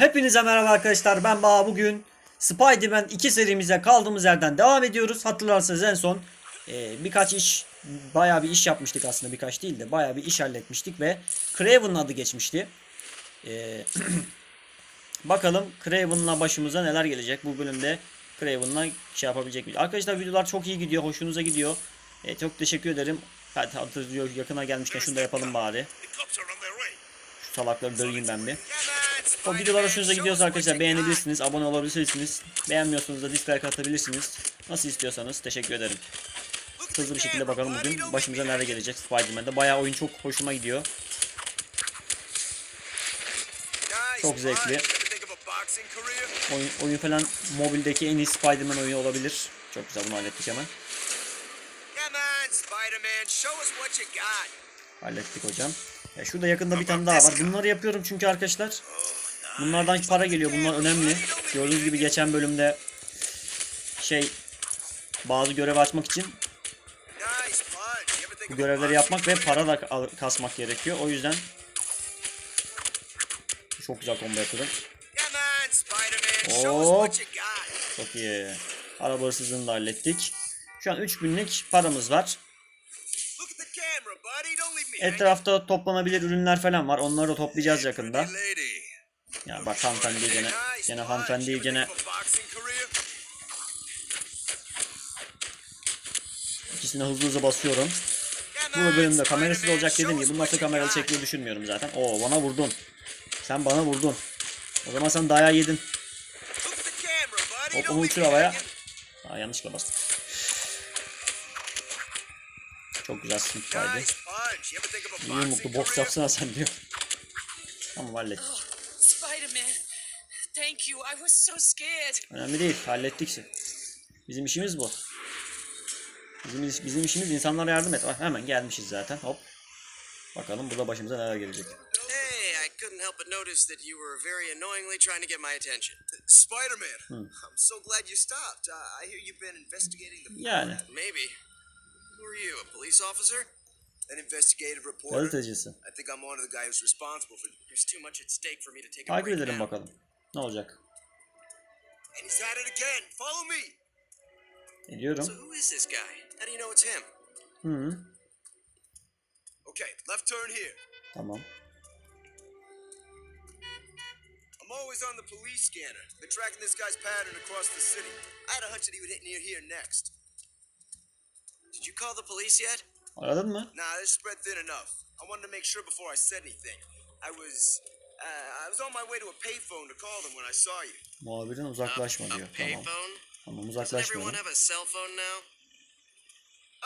Hepinize merhaba arkadaşlar ben Baha bugün Spider-Man 2 serimize kaldığımız yerden devam ediyoruz. Hatırlarsanız en son e, birkaç iş bayağı bir iş yapmıştık aslında birkaç değil de bayağı bir iş halletmiştik ve Craven'ın adı geçmişti. E, bakalım Craven'la başımıza neler gelecek bu bölümde Craven'la şey yapabilecek miyiz? Arkadaşlar videolar çok iyi gidiyor hoşunuza gidiyor. E, çok teşekkür ederim. Hadi hatırlıyor yakına gelmişken şunu da yapalım bari. Şu salakları döveyim ben bir. O videolar hoşunuza gidiyorsa arkadaşlar beğenebilirsiniz, abone olabilirsiniz. Beğenmiyorsanız da dislike atabilirsiniz. Nasıl istiyorsanız teşekkür ederim. Hızlı bir şekilde bakalım bugün başımıza neler gelecek Spider-Man'de. Bayağı oyun çok hoşuma gidiyor. Çok zevkli. Oyun, oyun falan mobildeki en iyi Spider-Man oyunu olabilir. Çok güzel bunu hallettik hemen. Hallettik hocam. Ya şurada yakında bir tane daha var. Bunları yapıyorum çünkü arkadaşlar. Bunlardan para geliyor. Bunlar önemli. Gördüğünüz gibi geçen bölümde şey bazı görev açmak için bu görevleri yapmak ve para da kasmak gerekiyor. O yüzden çok güzel combo yapıyorum. Hop. Çok iyi. Araba hırsızlığını da hallettik. Şu an 3000'lik paramız var. Etrafta toplanabilir ürünler falan var. Onları da toplayacağız yakında. Ya bak hanımefendi gene gene hanımefendi gene ikisine hızlı hızlı basıyorum. Bu bölümde kamerasız olacak us gibi. Bundan sonra kameralı çekmeyi düşünmüyorum zaten. Oo bana vurdun. Sen bana vurdun. O zaman sen dayağı yedin. Hop onu uçur havaya. Aa yanlışlıkla bastım. Çok güzel sniper'di. İyi mutlu boks yapsana sen diyor. Tamam hallettik. Spider-Man, thank you. I was so scared. Önemli değil. Hallettik. Bizim işimiz bu. Bizim, bizim işimiz insanlara yardım et. Bak hemen gelmişiz zaten. Hop. Bakalım burada başımıza neler gelecek. Hey, I couldn't help but notice that you were very annoyingly trying to get my attention. Spider-Man, I'm so glad you stopped. Uh, I hear you've been investigating the Yani. Maybe. Who are you, a police officer? An investigative reporter. Gazetecisi. I think I'm one of the guy who's responsible for. There's too much at stake for me to take a Takip break edelim now. bakalım. Ne olacak? And he's at it again. Follow me. So who is this guy? How do you know it's him? Hı. Okay, left turn here. Tamam. I'm always on the police scanner. Been tracking this guy's pattern across the city. I had a hunch that he would hit near here next. Did you call the police yet? Aradın mı? Nah, this spread thin enough. I wanted to make sure before I said anything. I was, uh, I was on my way to a payphone to call them when I saw you. Muhabirin uzaklaşma diyor. Tamam. payphone? Tamam Doesn't uzaklaşma. everyone diyor. have a cell phone now?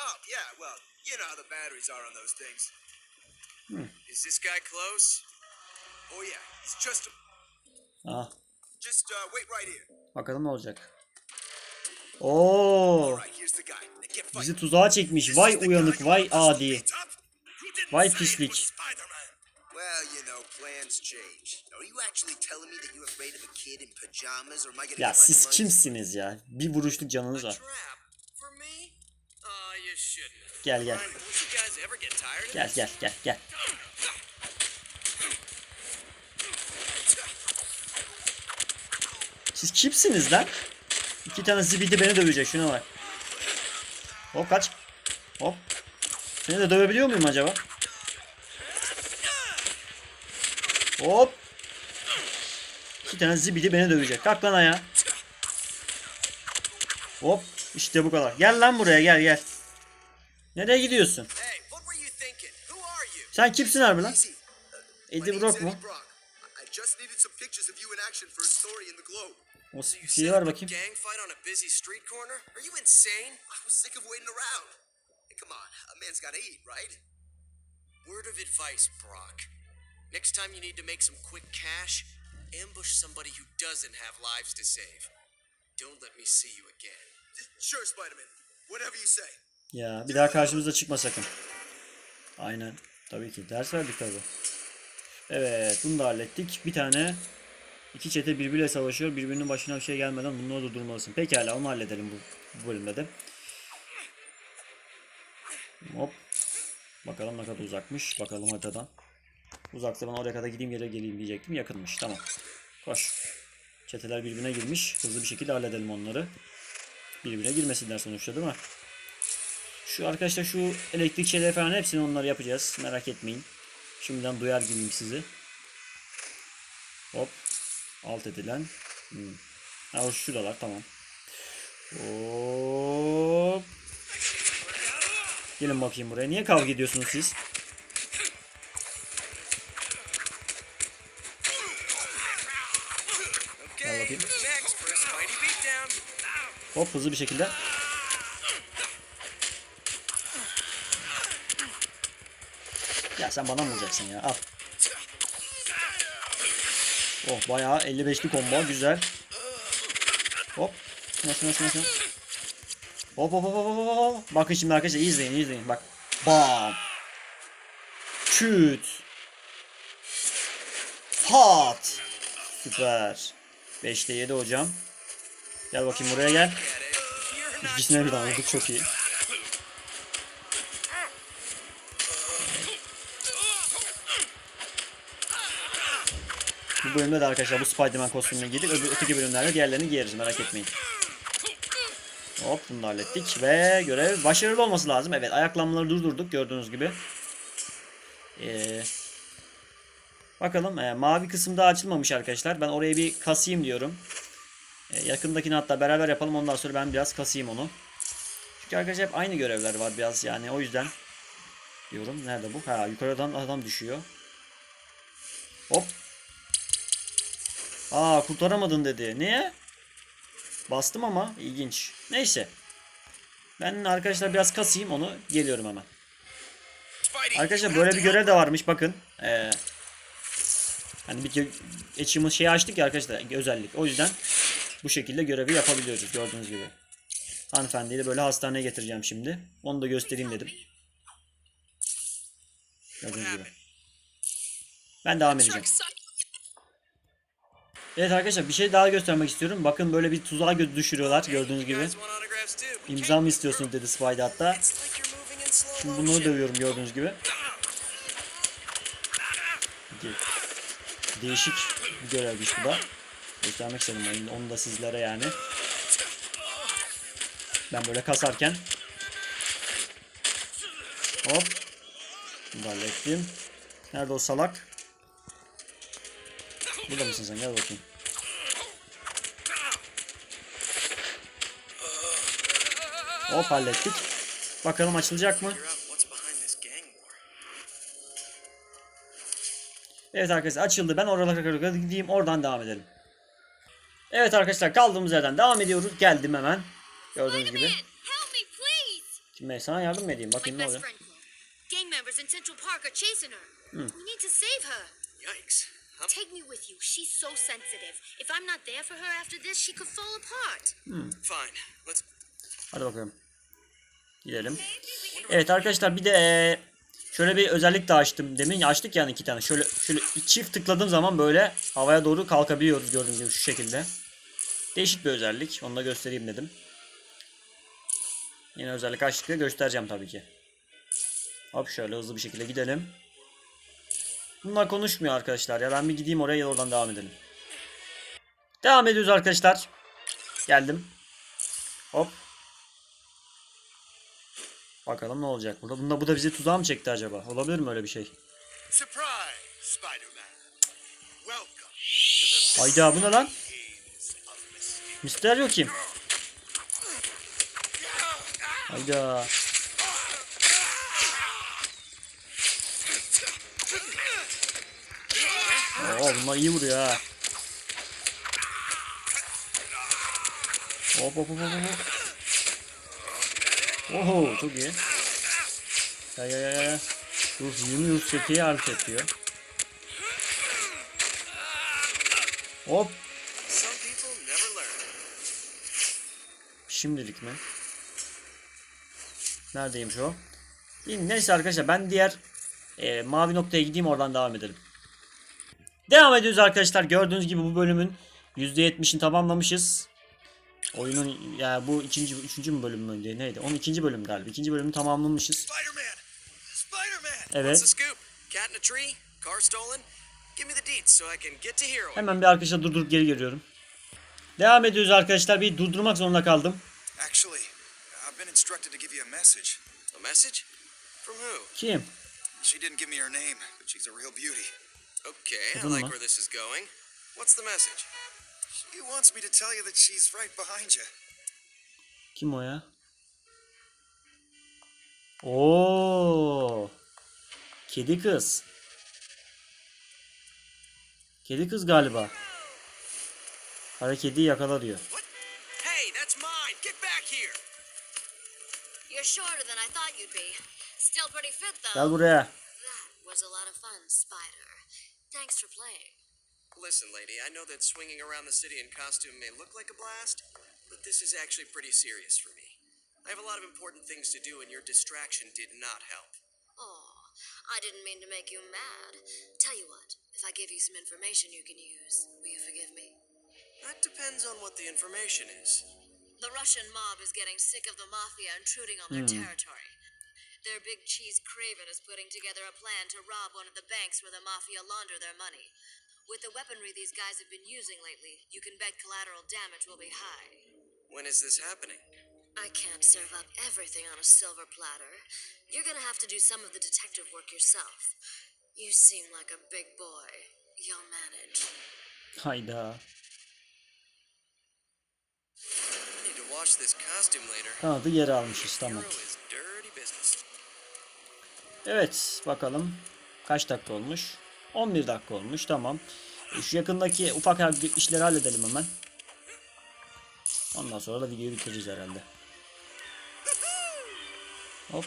Oh yeah, well, you know how the batteries are on those things. Hmm. Is this guy close? Oh yeah, it's just, Ah, just uh, wait right here. bakalım ne olacak. Oo, Right, here's the guy. Now get fighting. Bizi tuzağa çekmiş. Vay uyanık, vay adi. Vay pislik. Ya siz kimsiniz ya? Bir vuruşluk canınız var. Gel gel. Gel gel gel gel. Siz kimsiniz lan? İki tane zibidi beni dövecek şuna bak. Hop kaç. Hop. Seni de dövebiliyor muyum acaba? Hop. İki tane zibidi beni dövecek. Kalk lan ayağa. Hop. İşte bu kadar. Gel lan buraya gel gel. Nereye gidiyorsun? Sen kimsin harbi lan? Eddie Brock mu? O şeyi var bakayım. gang fight on a busy street corner? Are you insane? I was sick of waiting around. Hey, come on, a man's gotta eat, right? Word of advice, Brock. Next time you need to make some quick cash, ambush somebody who doesn't have lives to save. Don't let me see you again. Sure, Spider-Man. Whatever you say. Ya bir daha karşımıza çıkma sakın. Aynen. Tabii ki. Ders verdik tabii. Evet bunu da hallettik. Bir tane iki çete birbiriyle savaşıyor. Birbirinin başına bir şey gelmeden bunları durdurmalısın. Pekala onu halledelim bu, bu bölümde de. Hop. Bakalım ne kadar uzakmış. Bakalım haritadan. Uzaksa ben oraya kadar gideyim yere geleyim diyecektim. Yakınmış. Tamam. Koş. Çeteler birbirine girmiş. Hızlı bir şekilde halledelim onları. Birbirine girmesinler sonuçta değil mi? Şu arkadaşlar şu elektrik şeyleri falan hepsini onları yapacağız. Merak etmeyin. Şimdiden duyar gibiyim sizi. Hop. Alt edilen. Hmm. Ha şuralar tamam. Hop. Gelin bakayım buraya. Niye kavga ediyorsunuz siz? Okay, bakayım. who's next for a Spidey beatdown? Hop hızlı bir şekilde. Ya sen bana mı vuracaksın ya? Al. Oh bayağı 55'li combo güzel. Hop. Nasıl nasıl nasıl? Hop hop hop hop hop hop. Bakın şimdi arkadaşlar izleyin izleyin bak. Bam. Küt. Pat. Süper. 5'te 7 hocam. Gel bakayım buraya gel. İkisine bir trying. aldık çok iyi. Bu bölümde de arkadaşlar bu Spider-Man kostümüne giydik. Öbür öteki bölümlerde diğerlerini giyeriz merak etmeyin. Hop bunu da hallettik ve görev başarılı olması lazım. Evet ayaklanmaları durdurduk gördüğünüz gibi. Ee, bakalım ee, mavi kısım daha açılmamış arkadaşlar. Ben oraya bir kasayım diyorum. Ee, yakındakini hatta beraber yapalım ondan sonra ben biraz kasayım onu. Çünkü arkadaşlar hep aynı görevler var biraz yani o yüzden diyorum. Nerede bu? Ha yukarıdan adam düşüyor. Hop. Aa kurtaramadın dedi. Niye? Bastım ama ilginç. Neyse. Ben arkadaşlar biraz kasayım onu. Geliyorum hemen. Arkadaşlar böyle bir görev de varmış bakın. Ee, hani bir achievement şeyi açtık ya arkadaşlar özellik. O yüzden bu şekilde görevi yapabiliyoruz gördüğünüz gibi. Hanımefendiyi de böyle hastaneye getireceğim şimdi. Onu da göstereyim dedim. Gördüğünüz gibi. Ben devam edeceğim. Evet arkadaşlar bir şey daha göstermek istiyorum. Bakın böyle bir tuzağa düşürüyorlar gördüğünüz gibi. İmza mı istiyorsun dedi Spidey hatta. Şimdi bunları dövüyorum gördüğünüz gibi. De- Değişik bir görevmiş bu da. Göstermek istedim onu, onu da sizlere yani. Ben böyle kasarken. Hop. Bunu da hallettim. Nerede o salak? Burada mısın sen? Gel bakayım. Hop hallettik. Bakalım açılacak mı? Evet arkadaşlar açıldı. Ben oralara kadar gideyim oradan devam edelim. Evet arkadaşlar kaldığımız yerden devam ediyoruz. Geldim hemen. Gördüğünüz gibi. Şimdi sana yardım mı edeyim? Bakayım ne oluyor. Gang members in Central Park are chasing her. We need to save her. Yikes. Take me with you. She's so sensitive. If I'm not there for her after this, she could fall apart. fine. Let's Hadi bakalım. Gidelim. Evet arkadaşlar bir de eee, şöyle bir özellik de açtım. Demin açtık yani iki tane. Şöyle şöyle çift tıkladığım zaman böyle havaya doğru kalkabiliyoruz gördüğünüz gibi şu şekilde. Değişik bir özellik. Onu da göstereyim dedim. Yine özellik açtıkça göstereceğim tabii ki. Hop şöyle hızlı bir şekilde gidelim. Bunlar konuşmuyor arkadaşlar ya. Ben bir gideyim oraya ya oradan devam edelim. Devam ediyoruz arkadaşlar. Geldim. Hop. Bakalım ne olacak burada. Bunda bu da bizi tuzağa mı çekti acaba? Olabilir mi öyle bir şey? Hayda bu ne lan? Misterio kim? Hayda. Oo bunlar iyi vuruyor ha. Hop hop hop hop hop. Oho çok iyi. Ya ya ya ya. Rus 20 Rus çekiyi hareket ediyor. Hop. Şimdilik mi? Neredeymiş o? Neyse arkadaşlar ben diğer e, mavi noktaya gideyim oradan devam edelim. Devam ediyoruz arkadaşlar. Gördüğünüz gibi bu bölümün %70'ini tamamlamışız. Oyunun ya yani bu ikinci üçüncü mü bölüm müydü neydi? Onun ikinci bölüm galiba. İkinci bölümü tamamlamışız. Evet. Hemen bir arkadaşa durdurup geri geliyorum. Devam ediyoruz arkadaşlar. Bir durdurmak zorunda kaldım. Kim? She didn't give me her name, but she's a real beauty. Okay, I Kadın like mı? where this is going. What's the message? She wants me to tell you that she's right behind you. Kim o ya? Oo. Kedi kız. Kedi kız galiba. Kara kediyi yakala diyor. Hey, that's mine! Get back here! You're shorter than I thought you'd be. Still pretty fit, though. Gel buraya. That was a lot of fun, Spider. Thanks for playing. Listen, lady, I know that swinging around the city in costume may look like a blast, but this is actually pretty serious for me. I have a lot of important things to do, and your distraction did not help. Oh, I didn't mean to make you mad. Tell you what, if I give you some information you can use, will you forgive me? That depends on what the information is. The Russian mob is getting sick of the mafia intruding on their hmm. territory. Their big cheese Craven is putting together a plan to rob one of the banks where the mafia launder their money. With the weaponry these guys have been using lately, you can bet collateral damage will be high. When is this happening? I can't serve up everything on a silver platter. You're gonna have to do some of the detective work yourself. You seem like a big boy. You'll manage. Hayda. Need to wash this costume later. Kanadı geri almışız tamam. Hero is dirty business. Evet bakalım. Kaç dakika olmuş? 11 dakika olmuş tamam. E, Şu yakındaki ufak işleri halledelim hemen. Ondan sonra da videoyu bitiririz herhalde. Hop.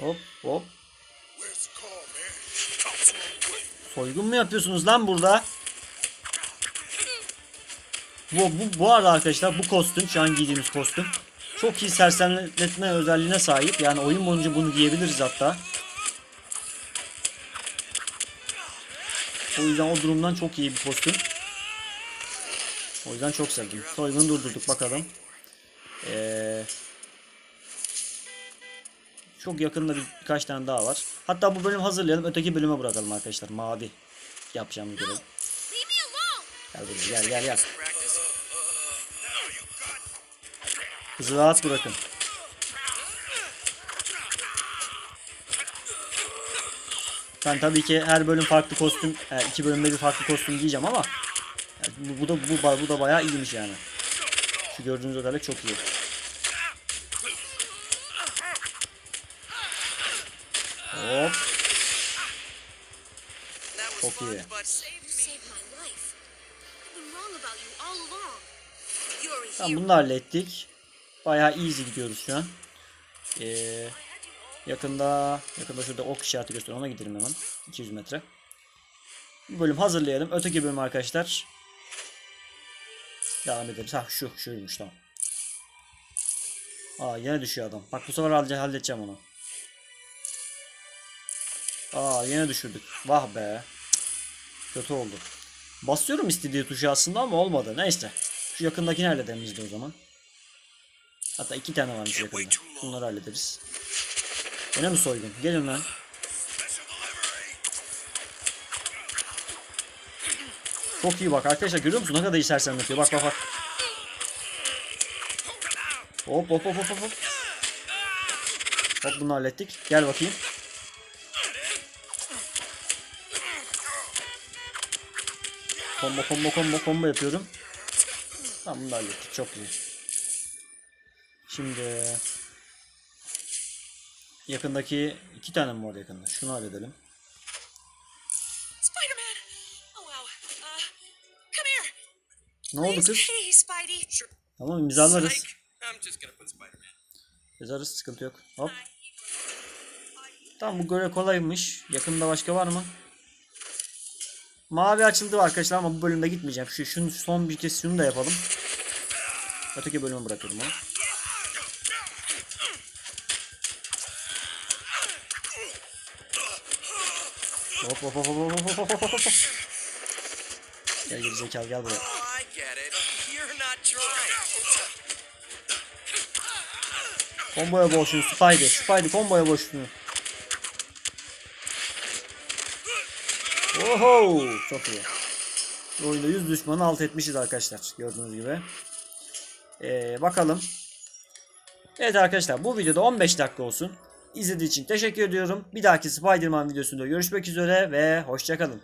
Hop hop. Soygun mu yapıyorsunuz lan burada? Bu, bu, bu arada arkadaşlar bu kostüm şu an giydiğimiz kostüm çok iyi sersemletme özelliğine sahip. Yani oyun boyunca bunu giyebiliriz hatta. O yüzden o durumdan çok iyi bir kostüm. O yüzden çok sevdim. Soygunu durdurduk bakalım. Ee, çok yakında bir, birkaç tane daha var. Hatta bu bölüm hazırlayalım. Öteki bölüme bırakalım arkadaşlar. Mavi yapacağım bir görev. Gel buraya gel gel gel. Kızı rahat bırakın. Ben tabii ki her bölüm farklı kostüm, yani iki bölümde bir farklı kostüm giyeceğim ama yani bu, bu da bu, bu da bayağı iyiymiş yani. Şu gördüğünüz özellik çok iyi. Hop. Çok iyi. Tamam bunu da hallettik. Bayağı easy gidiyoruz şu an. Ee, yakında yakında şurada ok işareti gösteriyor. Ona gidelim hemen. 200 metre. Bu bölüm hazırlayalım. Öteki bölüm arkadaşlar. Devam ederiz. Ha şu şuymuş tamam. Aa yine düşüyor adam. Bak bu sefer halle- halledeceğim onu. Aa yine düşürdük. Vah be. Kötü oldu. Basıyorum istediği tuşu aslında ama olmadı. Neyse. Şu yakındakini halledelim biz de o zaman. Hatta iki tane varmış yakında. Bunları hallederiz. Yine mi soygun? Gelin lan. Çok iyi bak arkadaşlar görüyor musun? Ne kadar iyi sersemletiyor. Bak bak bak. Hop hop hop hop hop. Hop bunu hallettik. Gel bakayım. Combo combo combo combo yapıyorum. Tamam bunu hallettik. Çok iyi. Şimdi yakındaki iki tane mi var yakında? Şunu halledelim. Oh. Uh. Ne oldu kız? Tamam imzalarız. Yazarız sıkıntı yok. Hop. Tamam bu görev kolaymış. Yakında başka var mı? Mavi açıldı arkadaşlar ama bu bölümde gitmeyeceğim. Şu şunu son bir kez şunu da yapalım. Öteki bölümü bırakıyorum onu. Hop hop hop hop hop hop hop hop. Gel geri zekalı gel buraya. Komboya boşluğunu Spidey. Spidey komboya boşluğunu. Oho çok iyi. Bu oyunda 100 düşmanı alt etmişiz arkadaşlar gördüğünüz gibi. Ee, bakalım. Evet arkadaşlar bu videoda 15 dakika olsun. İzlediğiniz için teşekkür ediyorum. Bir dahaki Spider-Man videosunda görüşmek üzere ve hoşçakalın.